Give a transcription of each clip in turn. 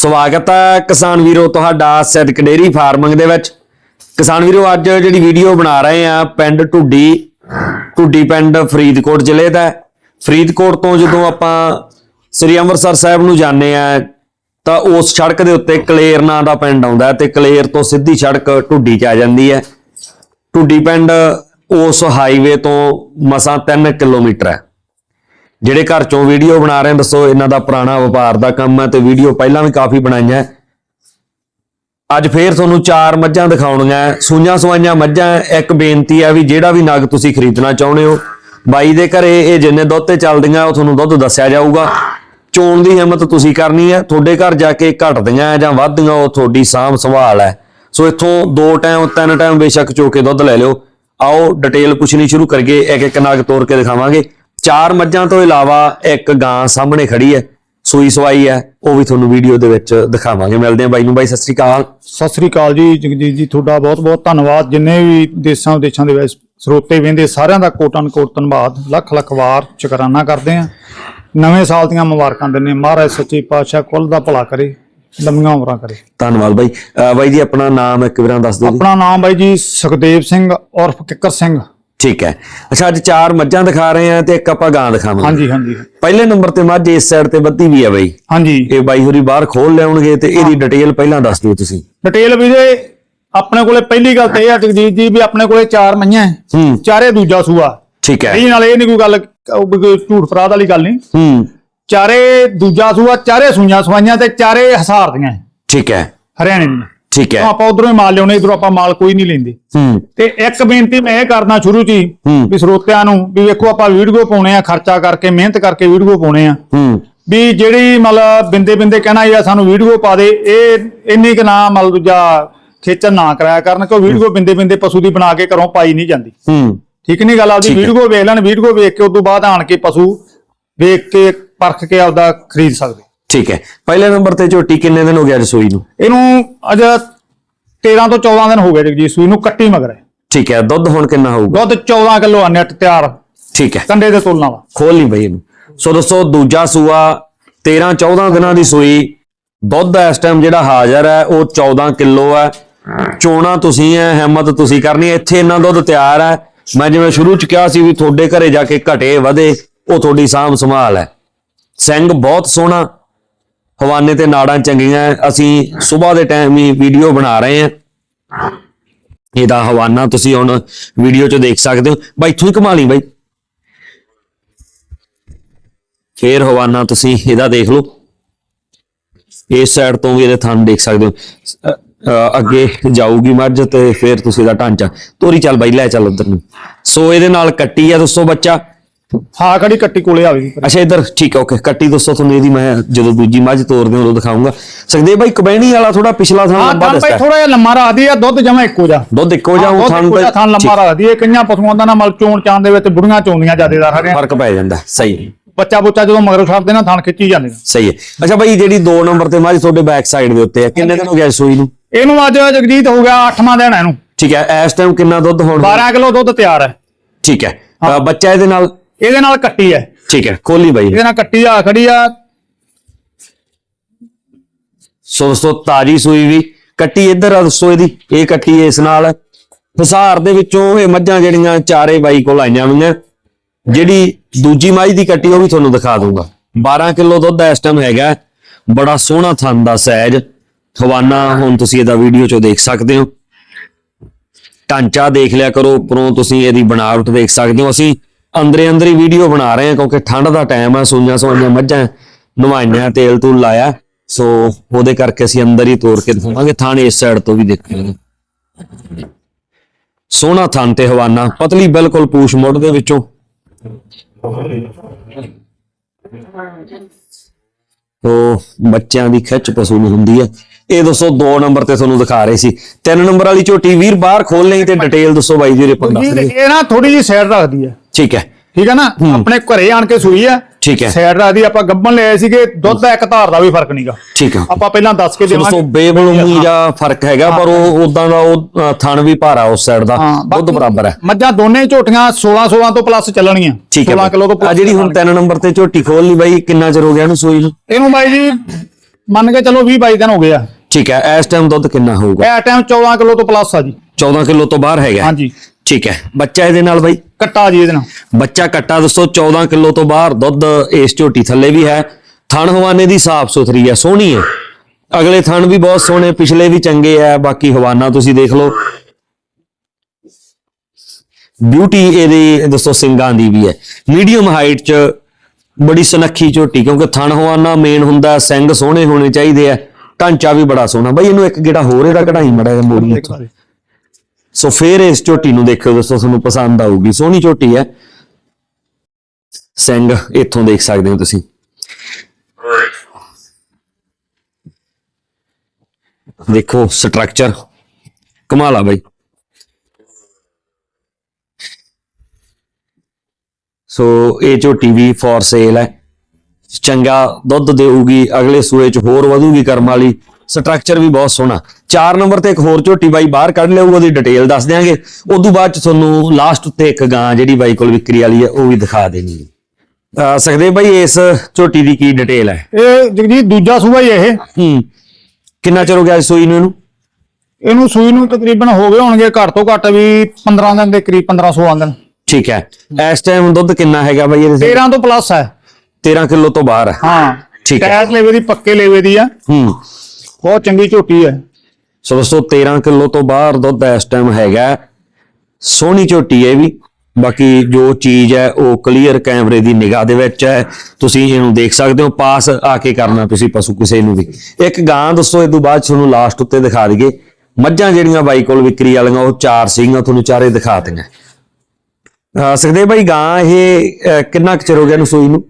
ਸਵਾਗਤ ਹੈ ਕਿਸਾਨ ਵੀਰੋ ਤੁਹਾਡਾ ਸਿੱਧਕ ਡੇਰੀ ਫਾਰਮਿੰਗ ਦੇ ਵਿੱਚ। ਕਿਸਾਨ ਵੀਰੋ, ਅੱਜ ਜਿਹੜੀ ਵੀਡੀਓ ਬਣਾ ਰਹੇ ਆ ਪਿੰਡ ਢੁੱਡੀ ਢੁੱਡੀ ਪਿੰਡ ਫਰੀਦਕੋਟ ਜ਼ਿਲ੍ਹੇ ਦਾ ਫਰੀਦਕੋਟ ਤੋਂ ਜਦੋਂ ਆਪਾਂ ਸ੍ਰੀ ਅੰਮ੍ਰਿਤਸਰ ਸਾਹਿਬ ਨੂੰ ਜਾਂਦੇ ਆ ਤਾਂ ਉਸ ਸੜਕ ਦੇ ਉੱਤੇ ਕਲੇਰ ਨਾਂ ਦਾ ਪਿੰਡ ਆਉਂਦਾ ਹੈ ਤੇ ਕਲੇਰ ਤੋਂ ਸਿੱਧੀ ਸੜਕ ਢੁੱਡੀ ਚ ਆ ਜਾਂਦੀ ਹੈ। ਢੁੱਡੀ ਪਿੰਡ ਉਸ ਹਾਈਵੇ ਤੋਂ ਮਸਾਂ 3 ਕਿਲੋਮੀਟਰ ਹੈ। ਜਿਹੜੇ ਘਰ ਚੋਂ ਵੀਡੀਓ ਬਣਾ ਰਹੇ ਦੱਸੋ ਇਹਨਾਂ ਦਾ ਪੁਰਾਣਾ ਵਪਾਰ ਦਾ ਕੰਮ ਹੈ ਤੇ ਵੀਡੀਓ ਪਹਿਲਾਂ ਵੀ ਕਾਫੀ ਬਣਾਈਆਂ ਅੱਜ ਫੇਰ ਤੁਹਾਨੂੰ ਚਾਰ ਮੱਝਾਂ ਦਿਖਾਉਣੀਆਂ ਸੂਈਆਂ ਸਵਾਈਆਂ ਮੱਝਾਂ ਇੱਕ ਬੇਨਤੀ ਹੈ ਵੀ ਜਿਹੜਾ ਵੀ ਨਗ ਤੁਸੀਂ ਖਰੀਦਣਾ ਚਾਹੁੰਦੇ ਹੋ, ਬਾਈ ਦੇ ਘਰੇ ਇਹ ਜਿੰਨੇ ਦੁੱਧ ਤੇ ਚੱਲਦੀਆਂ, ਉਹ ਤੁਹਾਨੂੰ ਦੁੱਧ ਦੱਸਿਆ ਜਾਊਗਾ। ਚੋਣ ਦੀ ਹਿੰਮਤ ਤੁਸੀਂ ਕਰਨੀ ਹੈ, ਤੁਹਾਡੇ ਘਰ ਜਾ ਕੇ ਘਟਦੀਆਂ ਜਾਂ ਵੱਧਦੀਆਂ, ਉਹ ਤੁਹਾਡੀ ਸਾਂਭ ਸੰਭਾਲ ਹੈ। ਸੋ ਇੱਥੋਂ ਦੋ ਟਾਈਮ ਤਿੰਨ ਟਾਈਮ ਬੇਸ਼ੱਕ ਚੋ ਕੇ ਦੁੱਧ ਲੈ ਲਿਓ। ਆਓ ਡਿਟੇਲ ਪੁੱਛਣੀ ਸ਼ੁਰੂ ਕਰੀਏ ਇੱਕ ਇੱਕ ਨਗ ਤੋੜ ਕੇ ਦਿਖਾਵਾਂਗੇ। ਚਾਰ ਮੱਝਾਂ ਤੋਂ ਇਲਾਵਾ ਇੱਕ ਗਾਂ ਸਾਹਮਣੇ ਖੜੀ ਹੈ ਸੂਈ ਸਵਾਈ ਹੈ ਉਹ ਵੀ ਤੁਹਾਨੂੰ ਵੀਡੀਓ ਦੇ ਵਿੱਚ ਦਿਖਾਵਾਂਗੇ ਮਿਲਦੇ ਹਾਂ ਬਾਈ ਨੂੰ। ਬਾਈ ਸਤਿ ਸ੍ਰੀ ਅਕਾਲ। ਸਤਿ ਸ੍ਰੀ ਅਕਾਲ ਜੀ ਜਗਜੀਤ ਜੀ ਤੁਹਾਡਾ ਬਹੁਤ ਬਹੁਤ ਧੰਨਵਾਦ। ਜਿੰਨੇ ਵੀ ਦੇਸ਼ਾਂ ਵਿਦੇਸ਼ਾਂ ਦੇ ਵਿੱਚ ਸਰੋਤੇ ਵੇਂਦੇ ਸਾਰਿਆਂ ਦਾ ਕੋਟਨ ਕੋਟ ਧੰਨਵਾਦ। ਲੱਖ ਲੱਖ ਵਾਰ ਸ਼ੁਕਰਾਨਾ ਕਰਦੇ ਆ ਨਵੇਂ ਸਾਲ ਦੀਆਂ ਮੁਬਾਰਕਾਂ ਹਾਂ। ਮਹਾਰਾਜ ਸੱਚੇ ਪਾਤਸ਼ਾਹ ਕੁੱਲ ਦਾ ਭਲਾ ਕਰੇ ਲੰਮੀਆਂ ਉਮਰਾਂ ਕਰੇ। ਧੰਨਵਾਦ ਬਾਈ। ਬਾਈ ਜੀ ਆਪਣਾ ਨਾਮ ਇੱਕ ਵਾਰਾਂ ਦੱਸ ਦਿਓ ਆਪਣਾ ਨਾਮ ਬਾਈ ਜੀ ਸੁਖਦੇਵ ਸਿੰਘ ਉਰਫ ਕਿੱਕਰ ਸਿੰਘ। ਠੀਕ ਹੈ। ਅੱਛਾ ਅੱਜ ਚਾਰ ਮੱਝਾਂ ਦਿਖਾ ਰਹੇ ਆ ਤੇ ਇੱਕ ਆਪਾਂ ਗਾਂ ਦਿਖਾਵਾਂਗੇ। ਹਾਂਜੀ ਹਾਂਜੀ। ਪਹਿਲੇ ਨੰਬਰ ਤੇ ਮੱਝ ਇਸ ਸਾਈਡ ਤੇ ਬੱਤੀ ਵੀ ਹੈ ਬਾਈ। ਹਾਂਜੀ। ਇਹ ਬਾਈ ਹੋਰੀ ਬਾਹਰ ਖੋਲ ਲਿਆਉਣਗੇ ਤੇ ਇਹਦੀ ਡਿਟੇਲ ਪਹਿਲਾਂ ਦੱਸ ਦਿਓ ਤੁਸੀਂ। ਡਿਟੇਲ ਵੀਰੇ ਆਪਣੇ ਕੋਲੇ ਪਹਿਲੀ ਗੱਲ ਤਾਂ ਇਹ ਆ ਜਗਜੀਤ ਜੀ ਵੀ ਆਪਣੇ ਕੋਲੇ ਚਾਰ ਮਈਆਂ ਹੈ। ਚਾਰੇ ਦੂਜਾ ਸੂਆ। ਠੀਕ ਹੈ। ਇਹ ਨਾਲ ਇਹ ਨਹੀਂ ਕੋਈ ਗੱਲ ਵੀ ਕੋਈ ਝੂਠ ਫਰਾਦ ਵਾਲੀ ਗੱਲ ਨਹੀਂ ਹੂੰ। ਚਾਰੇ ਦੂਜਾ ਸੂਆ ਚਾਰੇ ਸੂਈਆਂ ਸਵਾਈਆਂ ਤੇ ਚਾਰੇ ਹਸਾਰ ਦੀਆਂ ਠੀਕ ਹੈ। ਹਰਿਆਣੇ ਦੀਆਂ। ਠੀਕ ਹੈ। ਆਪਾਂ ਉਧਰੋਂ ਹੀ ਮਾਲ ਲਿਆਉਣੇ ਇਧਰੋਂ ਆਪਾਂ ਮਾਲ ਕੋਈ ਨਹੀਂ ਲੈਂਦੇ। ਹੂੰ। ਤੇ ਇੱਕ ਬੇਨਤੀ ਮੈਂ ਇਹ ਕਰਨਾ ਸ਼ੁਰੂ ਚ ਹੀ। ਵੀ ਸਰੋਤਿਆਂ ਨੂੰ ਵੀ ਵੇਖੋ ਆਪਾਂ ਵੀਡੀਓ ਪਾਉਣੇ ਆ ਖਰਚਾ ਕਰਕੇ ਮਿਹਨਤ ਕਰਕੇ ਵੀਡੀਓ ਪਾਉਣੇ ਆ। ਹੂੰ। ਵੀ ਜਿਹੜੀ ਮਤਲਬ ਬਿੰਦੇ ਬਿੰਦੇ ਕਹਿਣਾ ਯਾ ਸਾਨੂੰ ਵੀਡੀਓ ਪਾ ਦੇ ਇਹ ਇੰਨੀ ਕੁ ਨਾ ਮਤਲਬ ਦੂਜਾ ਖੇਚਲ ਨਾ ਕਰਾਇਆ ਕਰਨ ਕਿ ਵੀਡੀਓ ਬਿੰਦੇ ਬਿੰਦੇ ਪਸ਼ੂ ਦੀ ਬਣਾ ਕੇ ਘਰੋਂ ਪਾਈ ਨਹੀਂ ਜਾਂਦੀ। ਹੂੰ। ਠੀਕ ਨਹੀਂ ਗੱਲ ਆਪਦੀ। ਵੀਡੀਓ ਵੇਖ ਲੈਣ ਵੀਡੀਓ ਵੇਖ ਕੇ ਉਸ ਤੋਂ ਬਾਅਦ ਆਣ ਕੇ ਪਸ਼ੂ ਵੇਖ ਕੇ ਪਰਖ ਕੇ ਆਪਦਾ ਖਰੀਦ ਸਕਦੇ। ਠੀਕ ਹੈ। ਪਹਿਲੇ ਨੰਬਰ ਤੇ ਝੋਟੀ ਕਿੰਨੇ ਦਿਨ ਹੋ ਗਿਆ ਰਸੋਈ ਨੂੰ? ਇਹਨੂੰ ਅਜ 13 ਤੋਂ 14 ਦਿਨ ਹੋ ਗਏ ਜਗਜੀਤ ਸੂਈ ਨੂੰ ਕੱਟੀ ਮਗਰ। ਹੈ ਠੀਕ ਹੈ ਦੁੱਧ ਹੁਣ ਕਿੰਨਾ ਹੋਊਗਾ? ਦੁੱਧ 14 ਕਿਲੋ ਆ ਨੈਟ ਤਿਆਰ। ਠੀਕ ਹੈ। ਕੰਡੇ ਦੇ ਤੁਲਨਾ ਵਾ ਖੋਲ ਨਹੀਂ ਬਈ ਇਹਨੂੰ। ਸੋ ਦੋਸਤੋ ਦੂਜਾ ਸੂਆ 13 14 ਦਿਨਾਂ ਦੀ ਸੂਈ। ਦੁੱਧ ਇਸ ਟਾਈਮ ਜਿਹੜਾ ਹਾਜ਼ਰ ਹੈ ਉਹ 14 ਕਿਲੋ ਹੈ। ਚੋਣਾ ਤੁਸੀਂ ਹੈ ਹਿੰਮਤ ਤੁਸੀਂ ਕਰਨੀ ਇੱਥੇ ਇੰਨਾ ਦੁੱਧ ਤਿਆਰ ਹੈ। ਮੈਂ ਜਿਵੇਂ ਸ਼ੁਰੂ ਚ ਕਿਹਾ ਸੀ ਵੀ ਤੁਹਾਡੇ ਘਰੇ ਜਾ ਕੇ ਘਟੇ ਵਧੇ ਉਹ ਤੁਹਾਡੀ ਸਾਂਭ ਸੰਭਾਲ ਹੈ। ਸਿੰਘ ਬਹੁਤ ਸੋਹਣਾ। ਹਵਾਨੇ ਤੇ ਨਾੜਾਂ ਚੰਗੀਆਂ ਅਸੀਂ ਸਵੇਰ ਦੇ ਟਾਈਮ ਹੀ ਵੀਡੀਓ ਬਣਾ ਰਹੇ ਹਾਂ ਇਹਦਾ ਹਵਾਨਾ ਤੁਸੀਂ ਹੁਣ ਵੀਡੀਓ 'ਚ ਦੇਖ ਸਕਦੇ ਹੋ। ਬਾਈ, ਇੱਥੋਂ ਹੀ ਕਮਾ ਲਈ ਬਾਈ। ਫੇਰ ਹਵਾਨਾ ਤੁਸੀਂ ਇਹਦਾ ਦੇਖ ਲਓ। ਇਸ ਸਾਈਡ ਤੋਂ ਵੀ ਇਹਦੇ ਥਣ ਦੇਖ ਸਕਦੇ ਹੋ। ਅ- ਅੱਗੇ ਜਾਊਗੀ ਮੱਝ ਤੇ ਫਿਰ ਤੁਸੀਂ ਇਹਦਾ ਢਾਂਚਾ। ਤੋਰੀ ਚੱਲ ਬਾਈ, ਲੈ ਚੱਲ ਉਧਰ ਨੂੰ। ਸੋ ਇਹਦੇ ਨਾਲ ਕੱਟੀ ਆ ਦੋਸਤੋ ਬੱਚਾ। ਹਾਂ ਖੜੀ ਕੱਟੀ ਕੋਲੇ ਆਵੇਗੀ ਅੱਛਾ ਇੱਧਰ ਠੀਕ ਹੈ ਓਕੇ। ਕੱਟੀ ਦੋਸਤੋ ਤੁਹਾਨੂੰ ਇਹਦੀ ਮੈਂ ਜਦੋਂ ਦੂਜੀ ਮੱਝ ਤੋਰਦੇ ਹਾਂ ਉਦੋਂ ਦਿਖਾਉਂਗਾ। ਸਕਦੇ ਬਾਈ ਕਬੈਣੀ ਵਾਲਾ ਥੋੜਾ ਪਿਛਲਾ ਥਾਂ ਹਾਂ ਲੰਬਾ ਤਾਂ ਭਾਈ ਦੱਸਦਾ ਥੋੜਾ ਜਿਹਾ ਲੰਮਾ ਰੱਖਦੀ ਆ ਦੁੱਧ ਜਮਾ ਇੱਕੋ ਜਾ ਦੁੱਧ ਇੱਕੋ ਜਿਹਾ ਉਹ ਥਾਂ ਥਾਂ ਥਾਂ ਲੰਮਾ ਰੱਖਦੀ ਹੈ ਕਈਆਂ ਪਸ਼ੂਆਂ ਦਾ ਨਾ ਮਲ ਚੋਣ ਚਾਂ ਦੇ ਵਿੱਚ ਬੁੜੀਆਂ ਚੋਂਦੀਆਂ ਜ਼ਿਆਦਾਤਰ ਹਰਿਆ ਫ਼ਰਕ ਪੈ ਜਾਂਦਾ ਸਹੀ। ਹੈ ਬੱਚਾ ਬੁੱਚਾ ਜਦੋਂ ਮਗਰ ਛੱਡਦੇ ਨਾ ਥਣ ਖਿੱਚੀ ਜਾਂਦੇ ਸਹੀ ਹੈ। ਅੱਛਾ ਬਾਈ ਜਿਹੜੀ 2 ਨੰਬਰ ਤੇ ਮੱਝ ਤੁਹਾਡੇ ਬੈਕ ਸਾਈਡ ਦੇ ਉੱਤੇ ਹੈ ਕਿੰਨੇ ਦਿਨ ਹੋ ਗਿਆ ਸੂਈ ਨੂੰ? ਇਹਨੂੰ ਅੱਜ ਜਗਜੀਤ ਹੋ ਗਿਆ 8ਵਾਂ ਦਿਨ ਇਹਨੂੰ। ਠੀਕ ਹੈ ਇਸ ਟਾਈਮ ਕਿੰਨਾ ਦੁੱਧ ਹੋਣ? 12 ਕਿਲੋ ਦੁੱਧ ਤਿਆਰ ਹੈ। ਠੀਕ ਹੈ। ਬੱਚਾ ਇਹਦੇ ਨਾਲ ਇਹਦੇ ਨਾਲ ਕੱਟੀ ਹੈ। ਠੀਕ ਹੈ ਖੋਲੀ ਬਾਈ। ਇਹਦੇ ਨਾਲ ਕੱਟੀ ਆ ਖੜੀ ਆ। ਸੋ ਦੋਸਤੋ ਤਾਜੀ ਸੂਈ ਵੀ ਕੱਟੀ ਇੱਧਰ ਆ ਦੋਸਤੋ ਇਹਦੀ ਇਹ ਕੱਟੀ ਇਸ ਨਾਲ। ਹਿਸਾਰ ਦੇ ਵਿੱਚੋਂ ਇਹ ਮੱਝਾਂ ਜਿਹੜੀਆਂ ਚਾਰੇ ਬਾਈ ਕੋਲ ਆਈਆਂ ਹੋਈਆਂ। ਜਿਹੜੀ ਦੂਜੀ ਮੱਝ ਦੀ ਕੱਟੀ ਉਹ ਵੀ ਤੁਹਾਨੂੰ ਦਿਖਾ ਦੂੰਗਾ 12 ਕਿਲੋ ਦੁੱਧ ਇਸ ਟਾਈਮ ਹੈਗਾ। ਬੜਾ ਸੋਹਣਾ ਥਣ ਦਾ ਸਾਈਜ਼ ਹਵਾਨਾ ਹੁਣ ਤੁਸੀਂ ਇਹਦਾ ਵੀਡੀਓ ਚੋਂ ਦੇਖ ਸਕਦੇ ਹੋ। ਢਾਂਚਾ ਦੇਖ ਲਿਆ ਕਰੋ ਉੱਪਰੋਂ ਤੁਸੀਂ ਇਹਦੀ ਬਣਾਵਟ ਦੇਖ ਸਕਦੇ ਹੋ। ਅਸੀਂ ਅੰਦਰੇ ਅੰਦਰੀ ਵੀਡੀਓ ਬਣਾ ਰਹੇ ਹਾਂ ਕਿਉਂਕਿ ਠੰਡ ਦਾ ਟਾਈਮ ਆ ਸੂਈਆਂ ਸੋਈਆਂ ਮੱਝਾਂ ਨਵਾਈਆਂ ਤੇਲ ਤੂਲ ਲਾਇਆ। ਸੋ ਉਹਦੇ ਕਰਕੇ ਅਸੀਂ ਅੰਦਰ ਹੀ ਤੋੜ ਕੇ ਦਿਖਾਵਾਂਗੇ ਥਾਣ ਇਸ ਸਾਈਡ ਤੋਂ ਵੀ ਦੇਖਾਂਗੇ। ਸੋਹਣਾ ਥਣ ਤੇ ਹਵਾਨਾ ਪਤਲੀ ਬਿਲਕੁਲ ਪੂਛ ਮੁੱਢ ਦੇ ਵਿੱਚੋਂ। ਉਹ ਬੱਚਿਆਂ ਦੀ ਖਿੱਚ ਪਸ਼ੂ ਨੂੰ ਹੁੰਦੀ ਹੈ ਇਹ ਦੱਸੋ 2 ਨੰਬਰ ਤੇ ਤੁਹਾਨੂੰ ਦਿਖਾ ਰਹੇ ਸੀ। 3 ਨੰਬਰ ਵਾਲੀ ਝੋਟੀ ਵੀਰ ਬਾਹਰ ਖੋਲ ਲਈ ਤੇ ਡਿਟੇਲ ਦੱਸੋ ਬਾਈ ਜੀ ਦੱਸ ਜੀ, ਦੇ ਇਹ ਨਾ ਥੋੜੀ ਜਿਹੀ ਸਾਈਡ ਰੱਖਦੀ ਹੈ ਠੀਕ ਹੈ। ਠੀਕ ਹੈ ਨਾ? ਆਪਣੇ ਘਰੇ ਆਣ ਕੇ ਸੂਈ ਆ ਠੀਕ ਹੈ। ਸਾਈਡ ਰੱਖਦੀ ਆਪਾਂ ਗੱਬਣ ਲਏ ਸੀਗੇ ਦੁੱਧ ਦਾ ਇੱਕ ਧਾਰ ਦਾ ਵੀ ਫ਼ਰਕ ਨਹੀਂਗਾ। ਠੀਕ ਹੈ। ਆਪਾਂ ਪਹਿਲਾਂ ਦੱਸ ਕੇ ਦੇਵਾਂਗੇ। ਬੇਬਲੂਮੀ ਜਾਂ ਫ਼ਰਕ ਹੈਗਾ ਪਰ ਉਹ ਉਦਾਂ ਦਾ ਉਹ ਥਣ ਵੀ ਭਾਰਾ ਉਸ ਸਾਈਡ ਦਾ ਹਾਂ, ਦੁੱਧ ਬਰਾਬਰ ਹੈ। ਮੱਝਾਂ ਦੋਨੇ ਝੋਟੀਆਂ 16 16 ਤੋਂ ਪਲੱਸ ਚੱਲਣਗੀਆਂ। ਠੀਕ ਹੈ 16 ਕਿਲੋ ਤੋਂ ਆ ਜਿਹੜੀ ਹੁਣ 3 ਨੰਬਰ ਤੇ ਝੋਟੀ ਖੋਲ ਲਈ ਬਾਈ ਕਿੰਨਾ ਚਿਰ ਹੋ ਗਿਆ ਇਹਨੂੰ ਸੂਈ ਨੂੰ? ਇਹਨੂੰ ਬਾਈ ਜੀ ਮੰਨ ਕੇ ਚਲੋ 20 22 ਦਿਨ ਹੋ ਗਏ ਆ। ਠੀਕ ਹੈ ਇਸ ਟਾਈਮ ਦੁੱਧ ਕਿੰਨਾ ਹੋਊਗਾ? ਇਹ ਟਾਈਮ 14 ਕਿਲੋ ਤੋਂ ਪਲੱਸ ਆ ਜੀ। 14 ਕਿਲੋ ਤੋਂ ਬਾਹਰ ਹੈਗਾ। ਹਾਂਜੀ। ਠੀਕ ਹੈ। ਬੱਚਾ ਇਹਦੇ ਨਾਲ ਬਾਈ? ਕੱਟਾ ਜੀ ਇਹਦੇ ਨਾਲ। ਬੱਚਾ ਕੱਟਾ ਦੋਸਤੋ 14 ਕਿਲੋ ਤੋਂ ਬਾਹਰ ਦੁੱਧ ਇਸ ਝੋਟੀ ਥੱਲੇ ਵੀ ਹੈ। ਥਣ ਹਵਾਨੇ ਦੀ ਸਾਫ਼ ਸੁਥਰੀ ਹੈ ਸੋਹਣੀ ਹੈ। ਅਗਲੇ ਥਣ ਵੀ ਬਹੁਤ ਸੋਹਣੇ ਪਿਛਲੇ ਵੀ ਚੰਗੇ ਹੈ ਬਾਕੀ ਹਵਾਨਾ ਤੁਸੀਂ ਦੇਖ ਲਓ। ਬਿਊਟੀ ਇਹਦੀ ਦੋਸਤੋ ਸਿੰਗਾਂ ਦੀ ਵੀ ਹੈ। ਮੀਡੀਅਮ ਹਾਈਟ 'ਚ ਬੜੀ ਸੁਨੱਖੀ ਝੋਟੀ ਕਿਉਂਕਿ ਥਣ ਹਵਾਨਾ ਮੇਨ ਹੁੰਦਾ ਸਿੰਘ ਸੋਹਣੇ ਹੋਣੇ ਚਾਹੀਦੇ ਆ ਢਾਂਚਾ ਵੀ ਬੜਾ ਸੋਹਣਾ। ਬਈ ਇਹਨੂੰ ਇੱਕ ਗੇੜਾ ਹੋਰ ਇਹਦਾ ਕਢਾਈ ਮੜਾ ਮੋੜੀ ਇੱਥੋਂ। ਸੋ ਫੇਰ ਇਸ ਝੋਟੀ ਨੂੰ ਦੇਖਿਓ ਦੋਸਤੋ, ਤੁਹਾਨੂੰ ਪਸੰਦ ਆਊਗੀ। ਸੋਹਣੀ ਝੋਟੀ ਹੈ। ਸਿੰਘ, ਇੱਥੋਂ ਦੇਖ ਸਕਦੇ ਹੋ ਤੁਸੀਂ। ਦੇਖੋ ਸਟਰਕਚਰ ਕਮਾਲ ਆ ਬਾਈ। ਸੋ ਇਹ ਝੋਟੀ ਵੀ ਫॉर ਸੇਲ ਹੈ। ਚੰਗਾ ਦੁੱਧ ਦੇਊਗੀ, ਅਗਲੇ ਸੂਏ ਚ ਹੋਰ ਵਧੂਗੀ ਕਰਮ ਵਾਲੀ। ਸਟਰਕਚਰ ਵੀ ਬਹੁਤ ਸੋਹਣਾ। 4 ਨੰਬਰ ਤੇ ਇੱਕ ਹੋਰ ਝੋਟੀ ਬਾਈ ਬਾਹਰ ਕੱਢ ਲਿਆਊਗਾ ਉਹਦੀ ਡਿਟੇਲ ਦੱਸ ਦਿਆਂਗੇ। ਉਦੋਂ ਬਾਅਦ ਚ ਤੁਹਾਨੂੰ ਲਾਸਟ ਉੱਤੇ ਇੱਕ ਗਾਂ ਜਿਹੜੀ ਬਾਈ ਕੋਲ ਵਿਕਰੀ ਵਾਲੀ ਹੈ ਉਹ ਵੀ ਦਿਖਾ ਦੇਣੀ ਸਕਦੇ ਬਾਈ ਇਸ ਝੋਟੀ ਦੀ ਕੀ ਡਿਟੇਲ ਹੈ? ਇਹ ਜਗਜੀਤ ਦੂਜਾ ਸੂਆ ਹੀ ਇਹ। ਹੂੰ। ਕਿੰਨਾ ਚਿਰ ਹੋ ਗਿਆ ਸੂਈ ਨੂੰ ਇਹਨੂੰ? ਇਹਨੂੰ ਸੂਈ ਨੂੰ ਤਕਰੀਬਨ ਹੋ ਗਏ ਹੋਣਗੇ ਘੱਟ ਤੋਂ ਘੱਟ ਵੀ 15 ਦਿਨ ਦੇ ਕਰੀਬ 15 16 ਦਿਨ। ਠੀਕ ਹੈ। ਇਸ ਟਾਈਮ ਦੁੱਧ ਕਿੰਨਾ ਹੈਗਾ ਬਾਈ ਇਹਦੇ 13 ਤੋਂ ਪਲੱਸ ਹੈ। 13 ਕਿਲੋ ਤੋਂ ਬਾਹਰ ਹੈ। ਹਾਂ। ਠੀਕ ਹੈ। ਟਾਇਰ ਲੇਵੇ ਦੀ ਪੱਕੇ ਲੇਵੇ ਦੀ ਆ। ਹੂੰ। ਬਹੁਤ ਚੰਗੀ ਝੋਟੀ ਹੈ। ਸੋ ਦੋਸਤੋ 13 ਕਿਲੋ ਤੋਂ ਬਾਹਰ ਦੁੱਧ ਇਸ ਟਾਈਮ ਹੈਗਾ ਸੋਹਣੀ ਝੋਟੀ ਹੈ ਇਹ ਵੀ। ਬਾਕੀ ਜੋ ਚੀਜ਼ ਹੈ, ਉਹ ਕਲੀਅਰ ਕੈਮਰੇ ਦੀ ਨਿਗਾਹ ਦੇ ਵਿੱਚ ਹੈ। ਤੁਸੀਂ ਇਹਨੂੰ ਦੇਖ ਸਕਦੇ ਹੋ, ਪਾਸ ਆ ਕੇ ਕਰਨਾ ਤੁਸੀਂ ਪਸ਼ੂ ਕਿਸੇ ਨੂੰ ਵੀ। ਇੱਕ ਗਾਂ ਦੋਸਤੋ ਇਹ ਤੋਂ ਬਾਅਦ ਤੁਹਾਨੂੰ ਲਾਸਟ ਉੱਤੇ ਦਿਖਾ ਦਈਏ। ਮੱਝਾਂ ਜਿਹੜੀਆਂ ਬਾਈ ਕੋਲ ਵਿਕਰੀ ਵਾਲੀਆਂ, ਉਹ ਚਾਰ ਸੀਗੀਆਂ, ਤੁਹਾਨੂੰ ਚਾਰੇ ਦਿਖਾ ਦਿੰਗਾ ਸਕਦੇ ਬਾਈ, ਗਾਂ ਇਹ ਕਿੰਨਾ ਕੁ ਚਿਰ ਹੋ ਗਿਆ ਇਹਨੂੰ ਸੂਈ ਨੂੰ?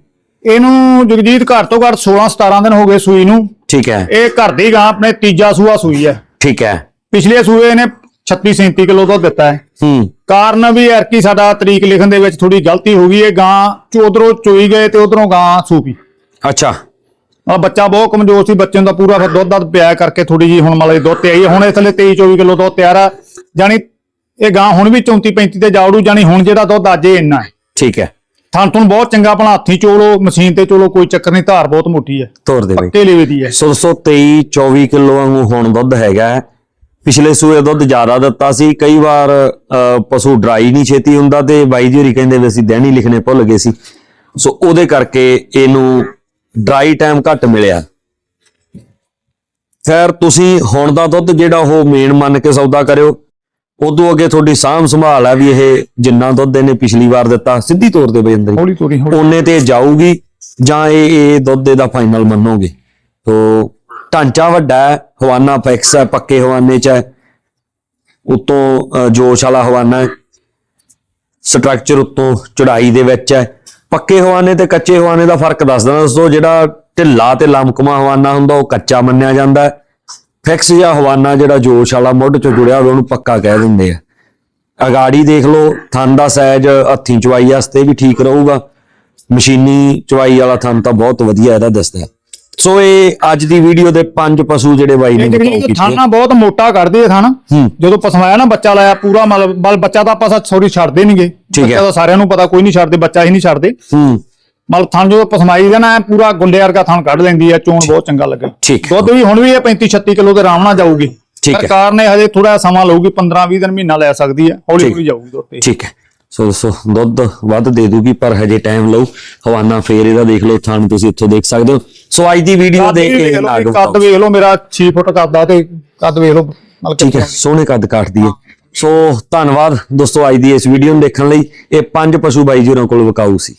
ਇਹਨੂੰ ਜਗਜੀਤ ਘੱਟ ਤੋਂ ਘੱਟ 16 17 ਦਿਨ ਹੋ ਗਏ ਸੂਈ ਨੂੰ। ਠੀਕ ਹੈ। ਇਹ ਘਰ ਦੀ ਗਾਂ ਆਪਣੇ ਤੀਜਾ ਸੂਆ ਸੂਈ ਹੈ। ਠੀਕ ਹੈ। ਪਿਛਲੇ ਸੂਏ ਇਹਨੇ 36 37 ਕਿਲੋ ਦੁੱਧ ਦਿੱਤਾ ਹੈ। ਹੂੰ। ਕਾਰਨ ਵੀ ਐਰਕੀ ਸਾਡਾ ਤਰੀਕ ਲਿਖਣ ਦੇ ਵਿੱਚ ਥੋੜੀ ਗਲਤੀ ਹੋ ਗਈ ਇਹ ਗਾਂ ਚੋਦਰੋਂ ਚੋਈ ਗਏ ਤੇ ਉਧਰੋਂ ਗਾਂ ਸੂਪੀ। ਅੱਛਾ। ਆ ਬੱਚਾ ਬਹੁਤ ਕਮਜ਼ੋਰ ਸੀ ਬੱਚੇ ਨੂੰ ਤਾਂ ਪੂਰਾ ਫਿਰ ਦੁੱਧ ਦੱਧ ਪਿਆ ਕਰਕੇ ਥੋੜੀ ਜੀ ਹੁਣ ਮਤਲਬ ਦੁੱਧ ਤੇ ਆਈ। ਹੁਣ ਇਹ ਥੱਲੇ 23 24 ਕਿਲੋ ਦੁੱਧ ਤਿਆਰ ਆ। ਜਾਨੀ ਇਹ ਗਾਂ ਹੁਣ ਵੀ 34 35 ਤੇ ਜਾਉੜੂ ਜਾਨੀ ਹੁਣ ਜਿਹੜਾ ਦੁੱਧ ਅੱਜ ਇੰਨਾ ਹੈ। ਠੀਕ ਹੈ। ਥਣ ਥਣ ਬਹੁਤ ਚੰਗਾ ਭਲਾ ਹੱਥੀ ਚੋਲੋ ਮਸ਼ੀਨ ਤੇ ਚੋਲੋ ਕੋਈ ਚੱਕਰ ਨਹੀਂ ਧਾਰ ਬਹੁਤ ਮੋਟੀ ਹੈ। ਤੋਰ ਦੇ ਬਾਈ ਪੱਕੇ ਲੇਵੇ ਦੀ ਹੈ। ਸੋ ਦੋਸਤੋ 23 24 ਕਿਲੋ ਵਾਂਗੂ ਹੁਣ ਦੁੱਧ ਹੈਗਾ ਹੈ। ਪਿਛਲੇ ਸੂਏ ਦੁੱਧ ਜ਼ਿਆਦਾ ਦਿੱਤਾ ਸੀ। ਕਈ ਵਾਰ ਅਹ, ਪਸ਼ੂ ਡਰਾਈ ਨਹੀਂ ਛੇਤੀ ਹੁੰਦਾ ਤੇ ਬਾਈ ਜੀ ਹੋਰੀ ਕਹਿੰਦੇ ਵੀ ਅਸੀਂ ਦਹਿਣੀ ਲਿਖਣੇ ਭੁੱਲ ਗਏ ਸੀ। ਸੋ ਉਹਦੇ ਕਰਕੇ ਇਹਨੂੰ ਡਰਾਈ ਟਾਈਮ ਘੱਟ ਮਿਲਿਆ। ਖੈਰ ਤੁਸੀਂ ਹੁਣ ਦਾ ਦੁੱਧ ਜਿਹੜਾ ਉਹ ਮੇਨ ਮੰਨ ਕੇ ਸੌਦਾ ਕਰਿਓ। ਉਦੋਂ ਅੱਗੇ ਤੁਹਾਡੀ ਸਾਂਭ ਸੰਭਾਲ ਹੈ ਵੀ ਇਹ ਜਿੰਨਾ ਦੁੱਧ ਇਹਨੇ ਪਿਛਲੀ ਵਾਰ ਦਿੱਤਾ ਸਿੱਧੀ ਤੌਰ ਤੇ ਹੌਲੀ ਤੋਰੀ ਹੌਲੀ ਉਹਨੇ ਤੇ ਜਾਊਗੀ ਜਾਂ ਇਹ ਇਹ ਦੁੱਧ ਦਾ ਫਾਈਨਲ ਮੰਨੋਗੇ? ਤੋ ਢਾਂਚਾ ਵੱਡਾ ਹੈ ਹਵਾਨਾ ਫਿਕਸ ਹੈ ਪੱਕੇ ਹਵਾਨੇ ਚ ਹੈ। ਉਤੋਂ ਜੋਸ਼ ਵਾਲਾ ਹਵਾਨਾ ਹੈ। ਸਟਰਕਚਰ ਉਤੋਂ ਚੜਾਈ ਦੇ ਵਿੱਚ ਹੈ। ਪੱਕੇ ਹਵਾਨੇ ਤੇ ਕੱਚੇ ਹਵਾਨੇ ਦਾ ਫ਼ਰਕ ਦੱਸ ਦਿੰਦਾ ਦੋਸਤੋ ਜਿਹੜਾ ਢਿੱਲਾ ਤੇ ਲਮਕਮਾ ਹਵਾਨਾ ਹੁੰਦਾ ਉਹ ਕੱਚਾ ਮੰਨਿਆ ਜਾਂਦਾ ਹੈ। ਫਿਕਸ ਜਾਂ ਹਵਾਨਾ ਜਿਹੜਾ ਜੋਸ਼ ਵਾਲਾ ਮੁੱਢ ਚ ਜੁੜਿਆ ਹੋਵੇ ਉਹਨੂੰ ਪੱਕਾ ਕਹਿ ਦਿੰਦੇ ਆ। ਅਗਾੜੀ ਦੇਖ ਲਓ ਥਣ ਦਾ ਸਾਈਜ਼ ਹੱਥੀਂ ਚਵਾਈ ਵਾਸਤੇ ਵੀ ਠੀਕ ਰਹੂਗਾ। ਮਸ਼ੀਨੀ ਚਵਾਈ ਵਾਲਾ ਥਣ ਤਾਂ ਬਹੁਤ ਵਧੀਆ ਇਹਦਾ ਦੱਸਦਾ। ਸੋ ਇਹ ਅੱਜ ਦੀ ਵੀਡੀਓ ਦੇ ਪੰਜ ਪਸ਼ੂ ਜਿਹੜੇ ਬਾਈ ਨੇ ਕੀਤੇ ਥਾਣਾ ਬਹੁਤ ਮੋਟਾ ਕੱਢਦੇ ਆ ਥਾਣਾ। ਜਦੋਂ ਪਸਮਾਇਆ ਨਾ ਬੱਚਾ ਲਾਇਆ ਪੂਰਾ ਮਤਲਬ ਬੱਚਾ ਤਾਂ ਆਪਾਂ ਸੌਰੀ ਛੱਡਦੇ ਨਹੀਂਗੇ। ਬੱਚਾ ਤਾਂ ਸਾਰਿਆਂ ਨੂੰ ਪਤਾ ਕੋਈ ਨਹੀਂ ਛੱਡਦੇ ਬੱਚਾ ਹੀ ਨਹੀਂ ਛੱਡਦੇ। ਮਤਲਬ ਥਣ ਜਦੋਂ ਪਸਮਾਈ ਦਾ ਨਾ ਐਂ ਪੂਰਾ ਗੁੰਡੇ ਵਰਗਾ ਥਣ ਕੱਢ ਲੈਂਦੀ ਆ ਚੋਣ ਬਹੁਤ ਚੰਗਾ ਲੱਗਾ। ਠੀਕ। ਦੁੱਧ ਵੀ ਹੁਣ ਵੀ ਇਹ 35 36 ਕਿਲੋ ਦੇ ਆਰਾਮ ਨਾਲ ਜਾਊਗੀ। ਠੀਕ ਹੈ। ਸਰਕਾਰ ਨੇ ਹਜੇ ਥੋੜਾ ਸਮਾਂ ਲਊਗੀ 15 20 ਦਿਨ ਮਹੀਨਾ ਲੈ ਸਕਦੀ ਹੈ ਹੌਲੀ ਠੀਕ। ਹੌਲੀ ਜਾਊਗੀ ਦੁੱਧ ਤੇ। ਠੀਕ ਹੈ। ਸੋ ਦੋਸਤੋ ਦੁੱਧ ਵੱਧ ਦੇ ਦੂਗੀ ਪਰ ਹਜੇ ਟਾਈਮ ਲਓ ਹਵਾਨਾ ਫੇਰ ਇਹਦਾ ਦੇਖ ਲਓ ਥਣ ਤੁਸੀਂ ਇੱਥੋਂ ਦੇਖ ਸਕਦੇ ਹੋ। ਸੋ ਅੱਜ ਦੀ ਵੀਡੀਓ ਦੇਖ ਕੇ ਵੀ, ਕੱਦ ਵੇਖ ਲਓ ਮੇਰਾ 6 ਫੁੱਟ ਕੱਦ ਆ ਤੇ ਕੱਦ ਵੇਖ ਲਓ ਮਤਲਬ ਠੀਕ ਹੈ ਸੋਹਣੇ ਕੱਦ ਕਾਟਦੀ ਹੈ। ਸੋ ਧੰਨਵਾਦ ਦੋਸਤੋ ਅੱਜ ਦੀ ਇਸ ਵੀਡੀਓ ਨੂੰ ਦੇਖਣ ਲਈ। ਇਹ ਪੰਜ ਪਸ਼ੂ ਬਾਈ ਜੀ ਹੋਰਾਂ ਕੋਲ ਵਿਕਾਊ ਸੀ।